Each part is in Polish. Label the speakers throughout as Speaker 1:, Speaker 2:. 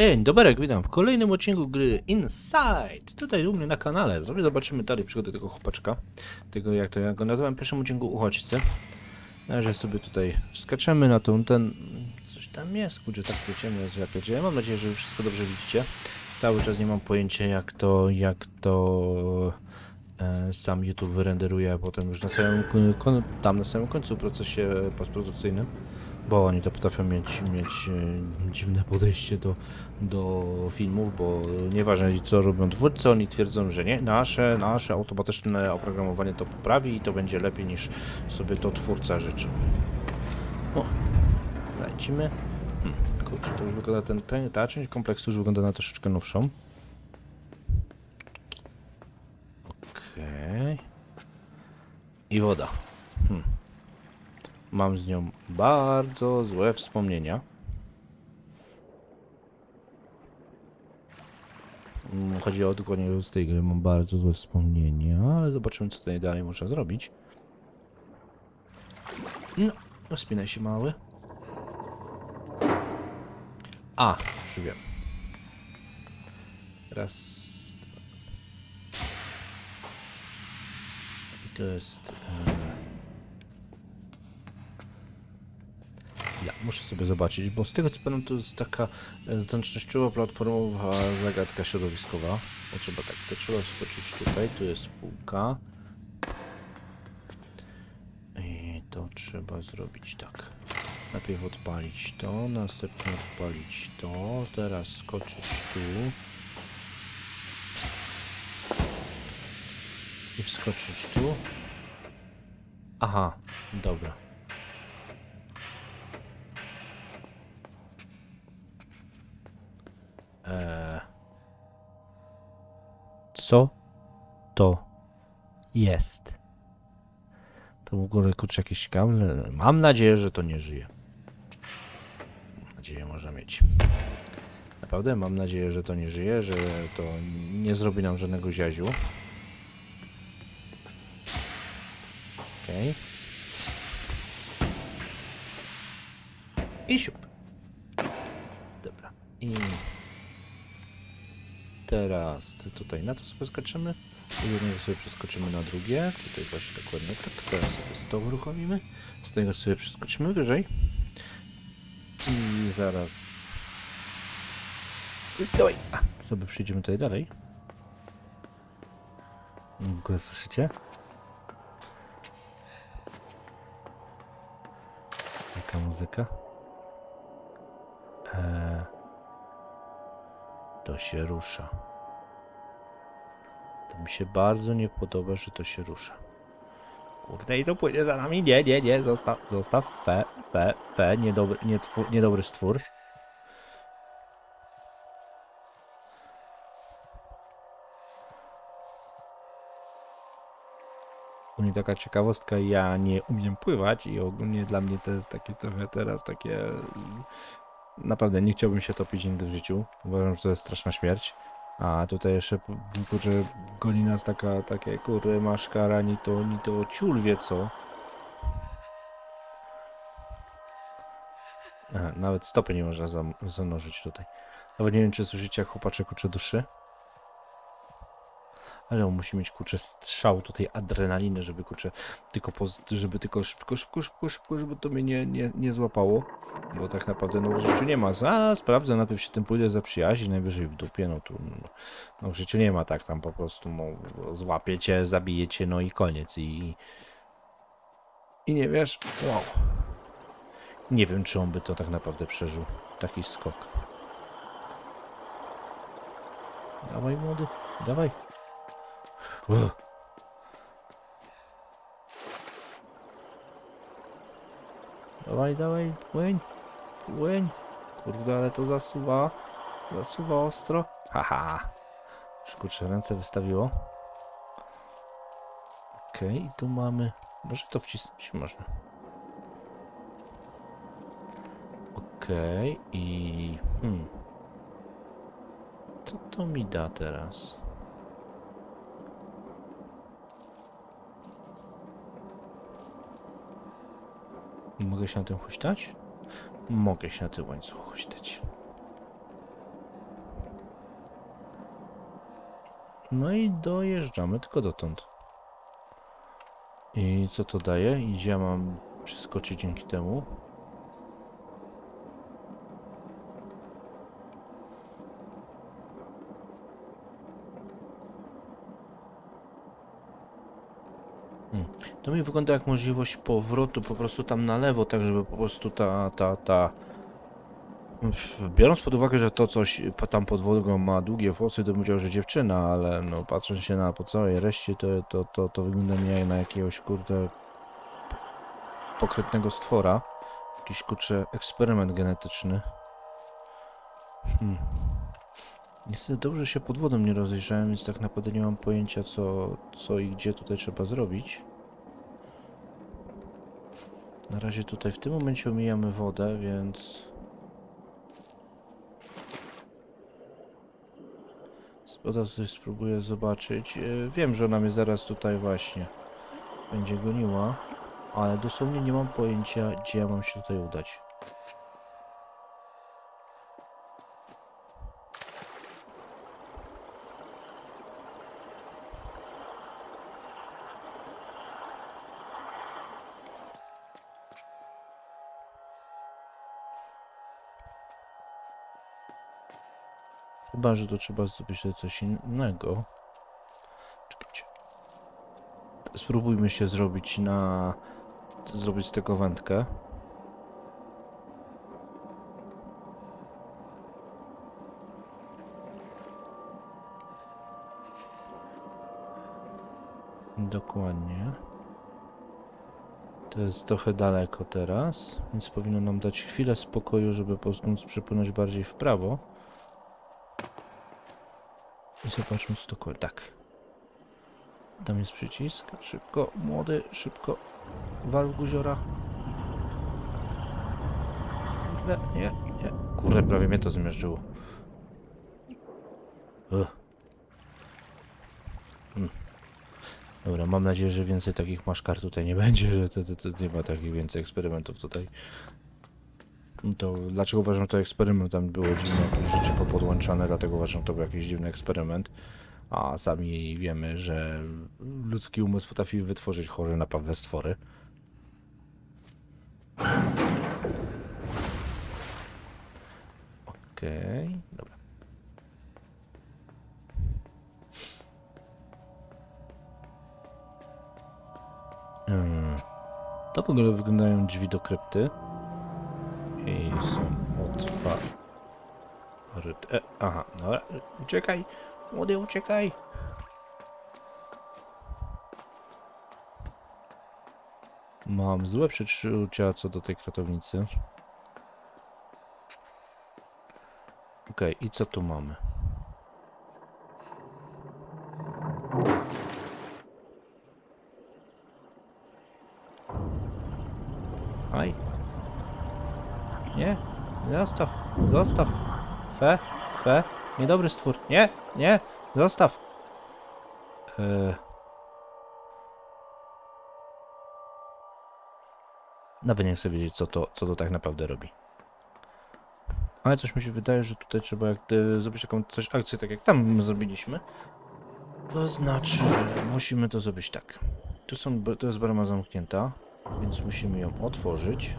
Speaker 1: Dzień dobry, witam w kolejnym odcinku gry Inside. Tutaj u mnie na kanale. Sobie zobaczymy dalej przygody tego chłopaczka. Tego, jak to ja go nazywam w pierwszym odcinku uchodźcy. Na razie sobie tutaj skaczemy na tą, ten... Coś tam jest, kurczę, tak to ciemno jest, jak ja Mam nadzieję, że już wszystko dobrze widzicie. Cały czas nie mam pojęcia, jak to, jak to e, sam YouTube wyrenderuje, a potem już na samym, kon, tam na samym końcu procesie postprodukcyjnym. Bo oni to potrafią mieć, mieć e, dziwne podejście do, do filmów, bo nieważne co robią twórcy, oni twierdzą, że nie, nasze, nasze automatyczne oprogramowanie to poprawi i to będzie lepiej niż sobie to twórca życzy. O, lecimy. Hmm, kurczę, to już wygląda ten, ten, ta część kompleksu już wygląda na troszeczkę nowszą. Okej. I woda. Mam z nią bardzo złe wspomnienia. Mm, Chodzi o dokładnie z tej gry, mam bardzo złe wspomnienia, ale zobaczymy co tutaj dalej można zrobić. No, wspinaj się mały. A, już wiem. Raz. dwa. I to jest... E... Ja muszę sobie zobaczyć, bo z tego co pamiętam to jest taka e, zręcznościowa platformowa zagadka środowiskowa. To trzeba tak, to trzeba skoczyć tutaj, tu jest spółka. I to trzeba zrobić tak. Najpierw odpalić to, następnie odpalić to, teraz skoczyć tu. I wskoczyć tu. Aha, dobra. Eee. Co to jest? To w ogóle kurczę jakieś kable. Mam nadzieję, że to nie żyje. Nadzieję można mieć. Naprawdę mam nadzieję, że to nie żyje, że to nie zrobi nam żadnego ziaziu. Okej. I siup. Dobra. I teraz tutaj na to sobie skaczymy. Z jednego sobie przeskoczymy na drugie. Tutaj właśnie dokładnie tak. Teraz sobie z to uruchomimy. Z tego sobie przeskoczymy wyżej. I zaraz... Dawaj! A, sobie przejdziemy tutaj dalej. W ogóle słyszycie? Jaka muzyka? Eee, to się rusza. To mi się bardzo nie podoba, że to się rusza. Kurde, i to płynie za nami. Nie, nie, nie, zostaw, zostaw. Fe, fe, fe, niedobry, nie niedobry stwór. Ogólnie taka ciekawostka, ja nie umiem pływać i ogólnie dla mnie to jest takie trochę teraz takie... Naprawdę nie chciałbym się topić nigdy w życiu. Uważam, że to jest straszna śmierć. A tutaj jeszcze, kurczę, goni nas taka, takie, kurde, maszkara, ni to, ni to ciul wie co. Aha, nawet stopy nie można zanurzyć tutaj. Nawet nie wiem, czy słyszycie, jak chłopaczek kurczę duszy. Ale on musi mieć kurczę strzał tutaj adrenaliny, żeby kurczę tylko żeby tylko szybko, szybko, szybko, szybko, żeby to mnie nie, nie, nie złapało. Bo tak naprawdę no w życiu nie ma. A sprawdzę, najpierw się tym pójdę zaprzyjaźnić, najwyżej w dupie, no tu no, no w życiu nie ma tak tam po prostu no, złapiecie, zabijecie, no i koniec i i nie wiesz, wow. Nie wiem, czy on by to tak naprawdę przeżył. Taki skok. Dawaj, młody, dawaj. Dawaj, dawaj, płyń, płyń. Kurde, ale to zasuwa. Zasuwa ostro. Haha. Już kurczę, ręce wystawiło. Okej, i tu mamy... Może to wcisnąć? Można. Okej, i... Hmm. Co to mi da teraz? Mogę się na tym huśtać? Mogę się na tym łańcuchu huśtać. No i dojeżdżamy tylko dotąd. I co to daje? Idzie, mam przeskoczyć dzięki temu. To mi wygląda jak możliwość powrotu po prostu tam na lewo, tak żeby po prostu ta, ta, ta... Biorąc pod uwagę, że to coś tam pod wodą ma długie włosy, to bym powiedział, że dziewczyna, ale no patrząc się na po całej reszcie, to, to, to, to wygląda mi na jakiegoś kurde pokrętnego stwora. Jakiś kurczę eksperyment genetyczny. Hmm. Niestety dobrze się pod wodą nie rozejrzałem, więc tak naprawdę nie mam pojęcia co, co i gdzie tutaj trzeba zrobić. Na razie tutaj w tym momencie omijamy wodę, więc... Spoda coś spróbuję zobaczyć. E, Wiem, że ona mnie zaraz tutaj właśnie będzie goniła, ale dosłownie nie mam pojęcia, gdzie ja mam się tutaj udać. Chyba, że to trzeba zrobić coś innego. Czekajcie. Spróbujmy się zrobić na... Zrobić z tego wędkę. Dokładnie. To jest trochę daleko teraz, więc powinno nam dać chwilę spokoju, żeby po prostu móc przepłynąć bardziej w prawo. I zobaczmy co to Tak. Tam jest przycisk. Szybko, młody, szybko. Wal w guziora. Kurde, nie, nie. Kurde, prawie mnie to zmierzyło. Ugh. Mm. Dobra, mam nadzieję, że więcej takich maszkar tutaj nie będzie, że to, to, to nie ma takich więcej eksperymentów tutaj. To dlaczego uważam, że to eksperyment? Tam było dziwne jakieś rzeczy popodłączane, dlatego uważam, że to był jakiś dziwny eksperyment. A sami wiemy, że ludzki umysł potrafi wytworzyć chore naprawdę stwory. Okej, dobra. Hmm. To w ogóle wyglądają drzwi do krypty. I są otwarte. E, aha, dobra. Uciekaj! Młody, uciekaj! Mam złe przeczucia co do tej kratownicy. Okej, i co tu mamy? Nie, zostaw, zostaw. Fe, fe, niedobry stwór. Nie, nie, zostaw. Eee. Nawet nie chcę wiedzieć, co to, co to tak naprawdę robi. Ale coś mi się wydaje, że tutaj trzeba jak gdy zrobić taką coś akcję, tak jak tam my zrobiliśmy. To znaczy, musimy to zrobić tak. Tu są, to jest brama zamknięta, więc musimy ją otworzyć.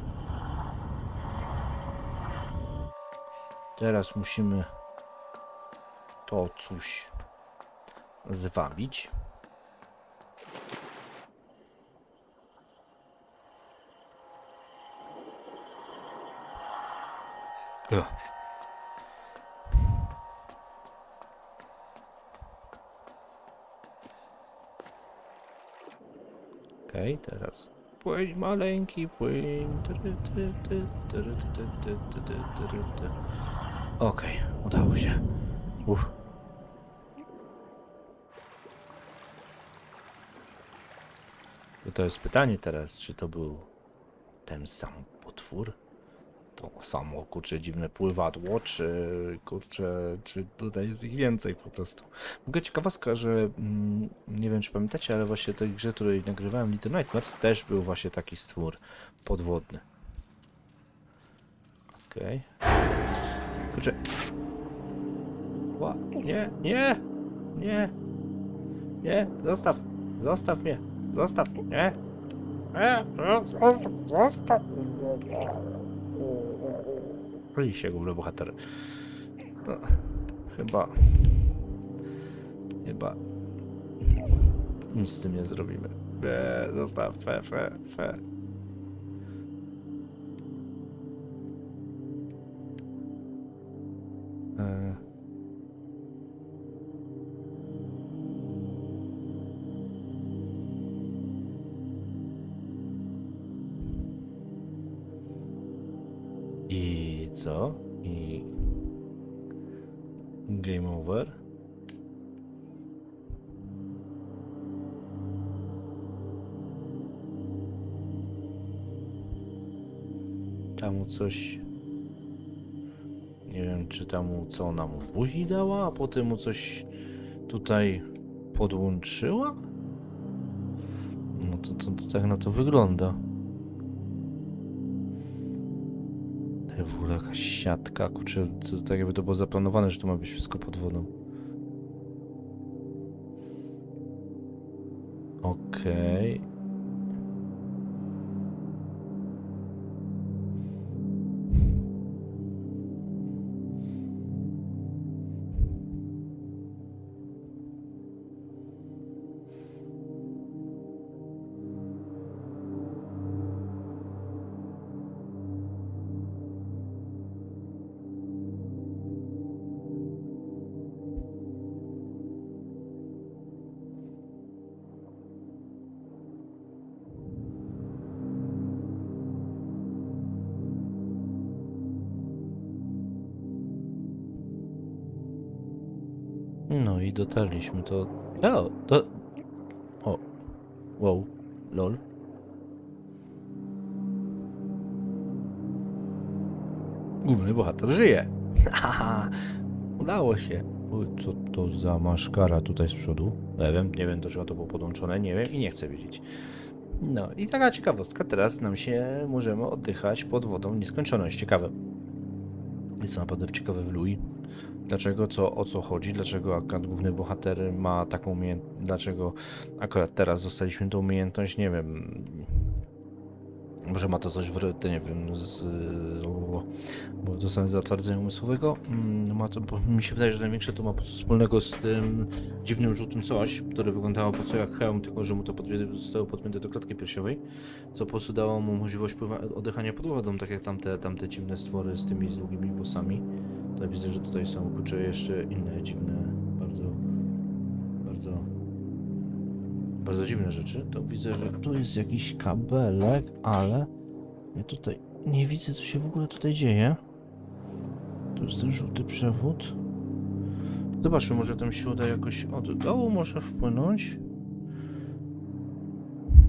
Speaker 1: Teraz musimy to coś zwabić. Ugh. Okej, teraz płyń maleńki, płyń. Okej, udało się. Uff. To, jest pytanie teraz, czy to był ten sam potwór? To samo, kurczę, dziwne pływadło, czy kurczę, czy tutaj jest ich więcej po prostu. W ogóle ciekawostka, że mm, nie wiem czy pamiętacie, ale właśnie tej grze, której nagrywałem Little Nightmares, też był właśnie taki stwór podwodny. Okej. Kurczę. Ła, nie, nie, nie, Nie, zostaw. Zostaw mnie. Zostaw. Nie. Nie, zostaw, zostaw. Boi się główny bohater. No, chyba... Chyba... Nic z tym nie zrobimy. Nie, zostaw, fe, fe, fe. Tam coś. Nie wiem, czy tam mu co ona mu buzi dała, a potem mu coś tutaj podłączyła? No to, to, to tak na to wygląda. W ogóle jakaś siatka, kurczę, to, tak jakby to było zaplanowane, że to ma być wszystko pod wodą. Okej. No i dotarliśmy to. O, to. O. Wow. Lol. Główny bohater żyje. Haha. Udało się. Co to za maszkara tutaj z przodu? Nie wiem, nie wiem do czego to było podłączone, nie wiem i nie chcę wiedzieć. No i taka ciekawostka, teraz nam się możemy oddychać pod wodą w nieskończoność. Ciekawe. Jest naprawdę ciekawe w Lui. Dlaczego, co, o co chodzi, dlaczego akurat główny bohater ma taką umiejętność, dlaczego akurat teraz dostaliśmy tą umiejętność, nie wiem. Może ma to coś w, nie wiem, z, bo dostałem zatwardzenia umysłowego. Mm, Ma to, mi się wydaje, że największe to ma wspólnego z tym dziwnym żółtym coś, które wyglądało po prostu jak hełm, tylko że mu to podpię- zostało podpięte do klatki piersiowej, co po prostu dało mu możliwość oddychania pod wodą, tak jak tamte, tamte dziwne stwory z tymi z długimi włosami. To widzę, że tutaj są jeszcze inne dziwne, bardzo dziwne rzeczy. To widzę, że tu jest jakiś kabelek, ale ja tutaj nie widzę, co się w ogóle tutaj dzieje. Tu jest ten żółty przewód. Zobaczmy, może tam się uda jakoś od dołu może wpłynąć.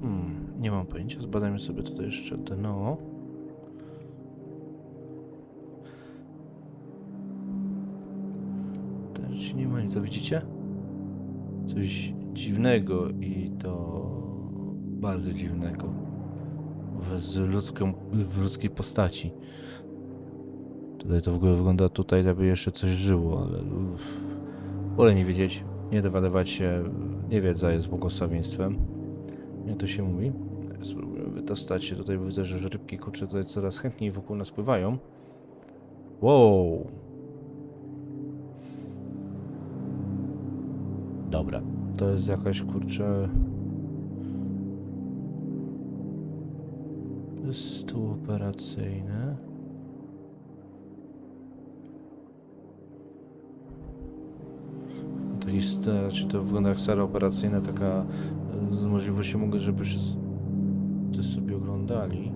Speaker 1: Hmm, nie mam pojęcia. Zbadajmy sobie tutaj jeszcze dno. Też nie ma nic, a widzicie? Coś dziwnego i to bardzo dziwnego. W, ludzką, w ludzkiej postaci. Tutaj to w ogóle wygląda tutaj, jakby jeszcze coś żyło, ale uff. wolę nie wiedzieć, nie dowiadywać się. Niewiedza jest błogosławieństwem. Jak to się mówi? Spróbujemy wydostać się tutaj, bo widzę, że rybki kurczę tutaj coraz chętniej wokół nas pływają. Wow! Dobra, to jest jakaś kurczę. To jest stół operacyjny. To jest, czy to wygląda jak sala operacyjna, taka e, z możliwością mogę, żeby wszyscy sobie oglądali.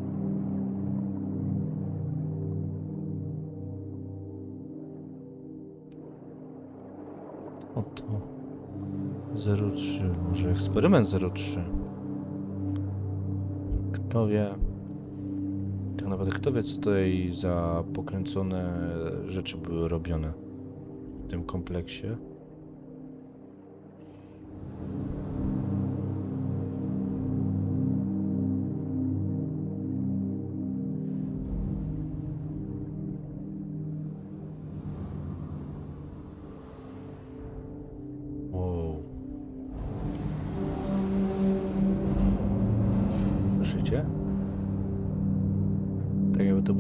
Speaker 1: Oto. 03, może eksperyment 03. Kto wie? Tak naprawdę kto wie, co tutaj za pokręcone rzeczy były robione w tym kompleksie.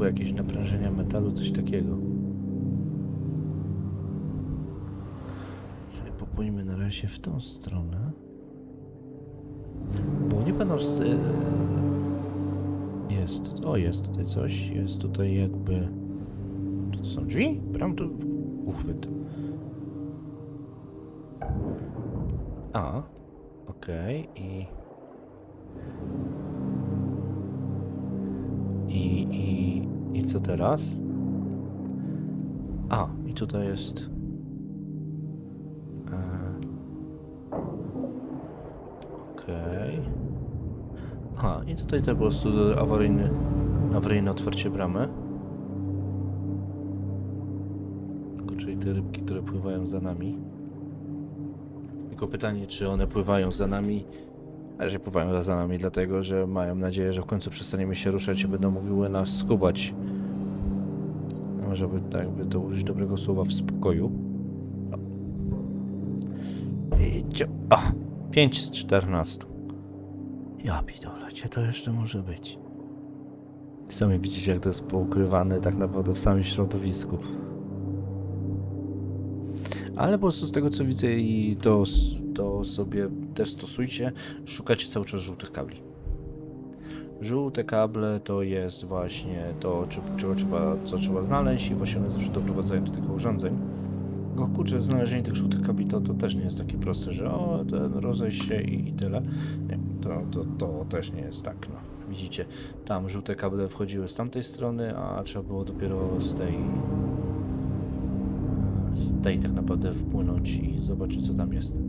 Speaker 1: Jakieś naprężenie metalu, coś takiego. Sobie popłyńmy na razie w tą stronę. Bo nie będą... y, Jest, o jest tutaj coś, jest tutaj jakby... Czy to są drzwi? Bram tu uchwyt. A, okej i... I, co teraz? A, i tutaj jest... E, Okej. A, i tutaj to po prostu awaryjny, awaryjne otwarcie bramy. Czyli te rybki, które pływają za nami. Tylko pytanie, czy one pływają za nami. Raczej pływają za nami, dlatego że mają nadzieję, że w końcu przestaniemy się ruszać i będą mogły nas skubać. Może by tak by to użyć dobrego słowa w spokoju. I cio- O! 5 z 14. Ja pitole, gdzie to jeszcze może być? Sami widzicie, jak to jest poukrywane tak naprawdę w samym środowisku. Ale po prostu z tego co widzę i to, to sobie też stosujcie, szukacie cały czas żółtych kabli. Żółte kable to jest właśnie to, czego trzeba, co trzeba znaleźć i właśnie one zawsze doprowadzają do tych urządzeń. Go kurczę, znalezienie tych żółtych kabli to, to też nie jest takie proste, że o, ten rozejść się i, i tyle. Nie, to, to, to też nie jest tak, no. Widzicie, tam żółte kable wchodziły z tamtej strony, a trzeba było dopiero z tej z tej tak naprawdę wpłynąć i zobaczyć co tam jest.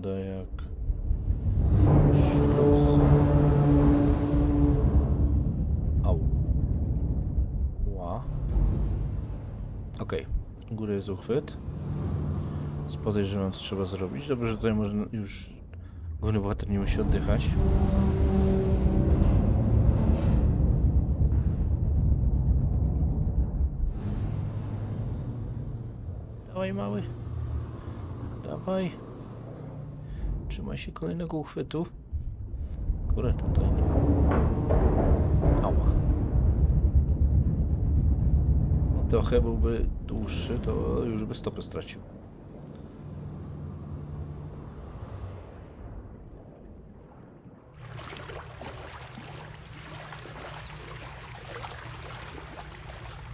Speaker 1: Wygląda jak śluz. Au. Ła. Okej. U góry jest uchwyt. Z podejrzewam co trzeba zrobić. Dobrze, że tutaj może już główny bohater nie musi oddychać. Dawaj mały. Dawaj. Trzymaj się kolejnego uchwytu. Kurde, tam nie ma. Ała. Trochę byłby dłuższy, to już by stopę stracił.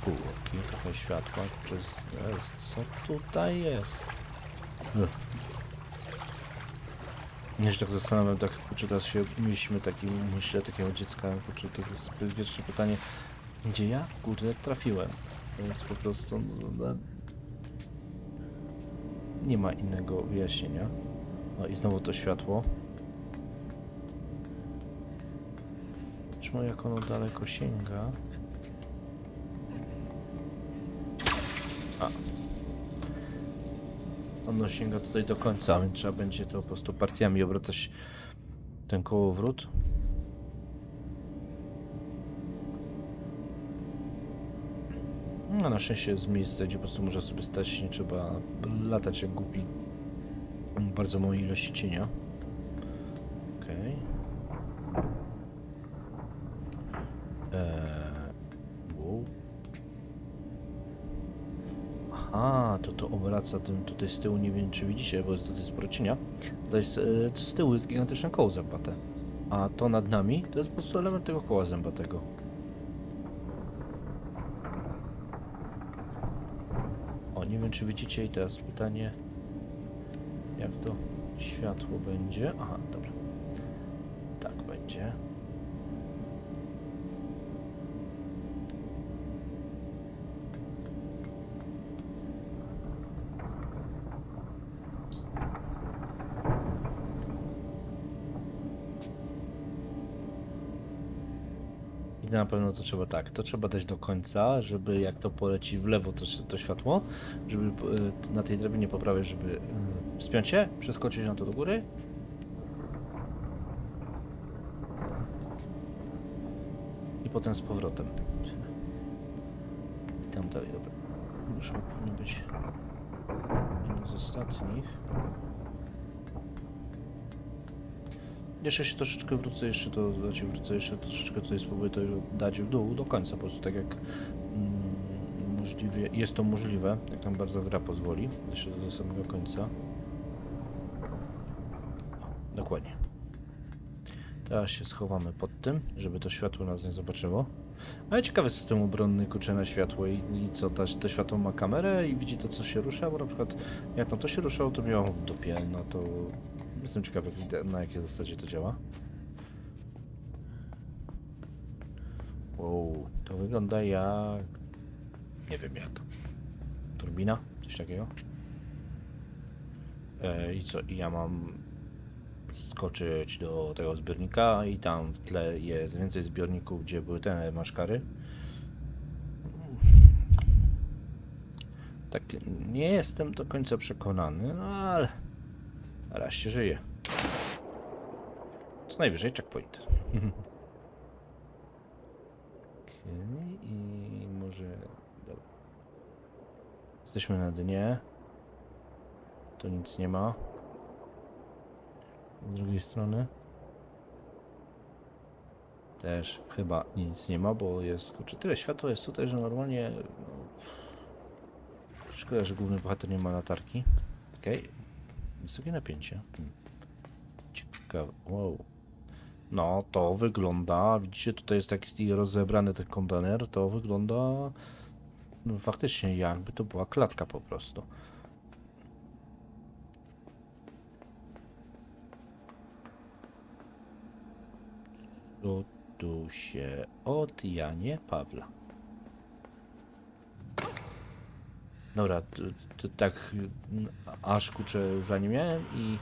Speaker 1: Półki, trochę światła. Przez... Co tutaj jest? Ugh. Ja się tak zastanawiam, tak, czy teraz się mieliśmy taki, myślę, takiego dziecka, czy to jest wieczne pytanie, gdzie ja, kurde, trafiłem. Jest po prostu, no, no, nie ma innego wyjaśnienia. No i znowu to światło. Zobaczmy, jak ono daleko sięga. A. Ono sięga tutaj do końca, więc trzeba będzie to po prostu partiami obracać ten kołowrót. No na szczęście jest miejsce, gdzie po prostu można sobie stać, nie trzeba latać jak głupi. Bardzo małej ilości cienia. Okej. Eee, wow. Aha, to to obraca tym tutaj z tyłu, nie wiem czy widzicie, bo jest tutaj sporo cienia. Tutaj z, e, z tyłu jest gigantyczne koło zębate. A to nad nami to jest po prostu element tego koła zębatego. O, nie wiem czy widzicie i teraz pytanie jak to światło będzie. Aha, I na pewno to trzeba tak, to trzeba dać do końca, żeby jak to poleci w lewo to, to światło, żeby e, na tej drabinie poprawić, żeby e, wspiąć się, przeskoczyć na to do góry. I potem z powrotem. I tam dalej, dobra. Już powinno być Jeden z ostatnich. Jeszcze się troszeczkę wrócę jeszcze to, znaczy wrócę jeszcze troszeczkę tutaj spróbuję to dać w dół do końca, po prostu tak jak mm, możliwie, jest to możliwe, jak nam bardzo gra pozwoli, jeszcze do samego końca. O, dokładnie. Teraz się schowamy pod tym, żeby to światło nas nie zobaczyło. Ale ciekawy system obronny, kurczę na światło i, i co, ta, to światło ma kamerę i widzi to, co się rusza, bo na przykład jak tam to się ruszało, to miało w dupie, no to jestem ciekawy, na jakiej zasadzie to działa. Wow, to wygląda jak... nie wiem jak. Turbina? Coś takiego? E, I co, i ja mam skoczyć do tego zbiornika i tam w tle jest więcej zbiorników, gdzie były te maszkary. Tak, nie jestem do końca przekonany, no ale raz się żyje. Co najwyżej checkpoint. Okej, i może... Dobra. Jesteśmy na dnie. Tu nic nie ma. Z drugiej strony też chyba nic nie ma, bo jest kurczę, tyle światła jest tutaj, że normalnie no, szkoda, że główny bohater nie ma latarki. Okej, wysokie napięcie. Hmm. Ciekawe, wow. No, to wygląda, widzicie, tutaj jest taki rozebrany ten kontener, to wygląda no, faktycznie jakby to była klatka po prostu. Co tu się od Janie Pawla? Dobra, to, to tak aż kurczę za nie miałem i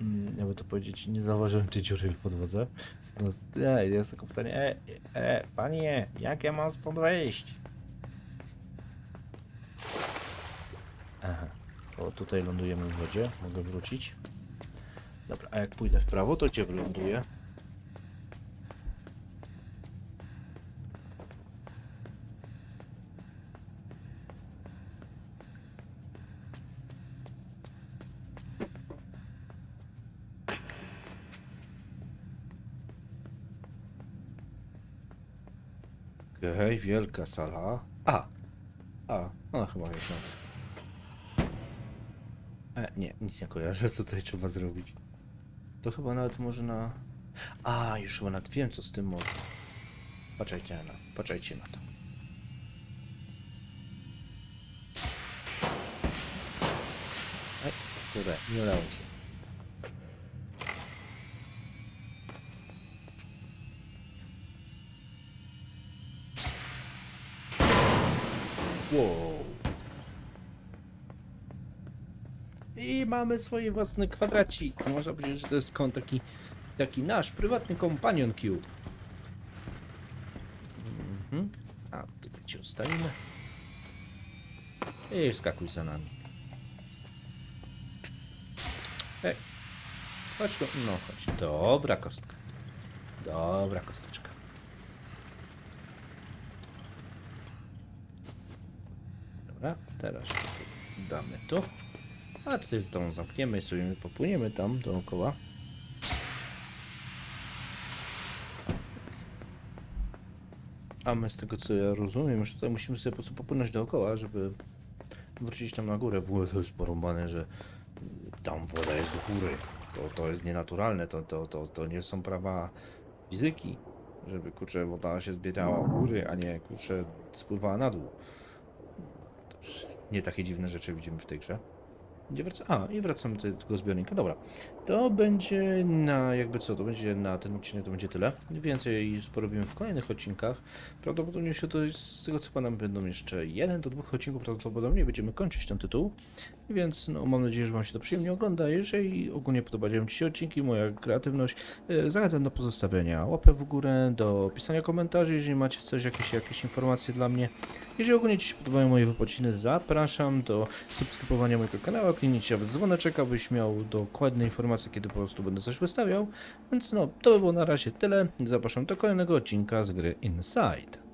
Speaker 1: mm, jakby to powiedzieć, nie zauważyłem tej dziury w podwodze. Natomiast, jest tylko pytanie, e, e, panie, jak ja mam stąd wejść? Aha, to tutaj lądujemy w wodzie, mogę wrócić. Dobra, a jak pójdę w prawo, to gdzie wyląduję? Okej, wielka sala. A! A, no chyba już mam. E, nie, nic nie kojarzę, co tutaj trzeba zrobić. To chyba nawet może na... A, już chyba nawet wiem, co z tym można. Patrzajcie na, patrzajcie na to. Ej, kurde, nie udało się. Wow. I mamy swój własny kwadracik. Można powiedzieć, że to jest kon taki, taki nasz prywatny companion cube. Mhm. A tutaj ci ustawimy. I skakuj za nami. Ej. Chodź tu. No chodź. Dobra kostka. Dobra kosteczka. Dobra, teraz damy tu. A tutaj z tą zamkniemy i sobie popłyniemy tam dookoła. A my z tego co ja rozumiem, już tutaj musimy sobie po prostu popłynąć dookoła, żeby wrócić tam na górę. W ogóle to jest porąbane, że tam woda jest z góry. To, to jest nienaturalne, to, to, to, to nie są prawa fizyki, żeby kurczę woda się zbierała u góry, a nie kurczę spływała na dół. Nie takie dziwne rzeczy widzimy w tej grze. Gdzie wraca? A, i wracamy do tego zbiornika. Dobra. To będzie na, jakby co, to będzie na ten odcinek, to będzie tyle. Więcej porobimy w kolejnych odcinkach. Prawdopodobnie się to z tego co pamiętam, będą jeszcze jeden do dwóch odcinków prawdopodobnie będziemy kończyć ten tytuł. Więc no, mam nadzieję, że Wam się to przyjemnie ogląda. Jeżeli ogólnie podobają Ci się odcinki, moja kreatywność, e, zachęcam do pozostawienia łapy w górę, do pisania komentarzy, jeżeli macie coś, jakieś, jakieś informacje dla mnie. Jeżeli ogólnie Ci się podobają moje wypociny, zapraszam do subskrybowania mojego kanału, kliknijcie w dzwoneczek, abyś miał dokładne informacje, kiedy po prostu będę coś wystawiał. Więc no, to by było na razie tyle. Zapraszam do kolejnego odcinka z gry Inside.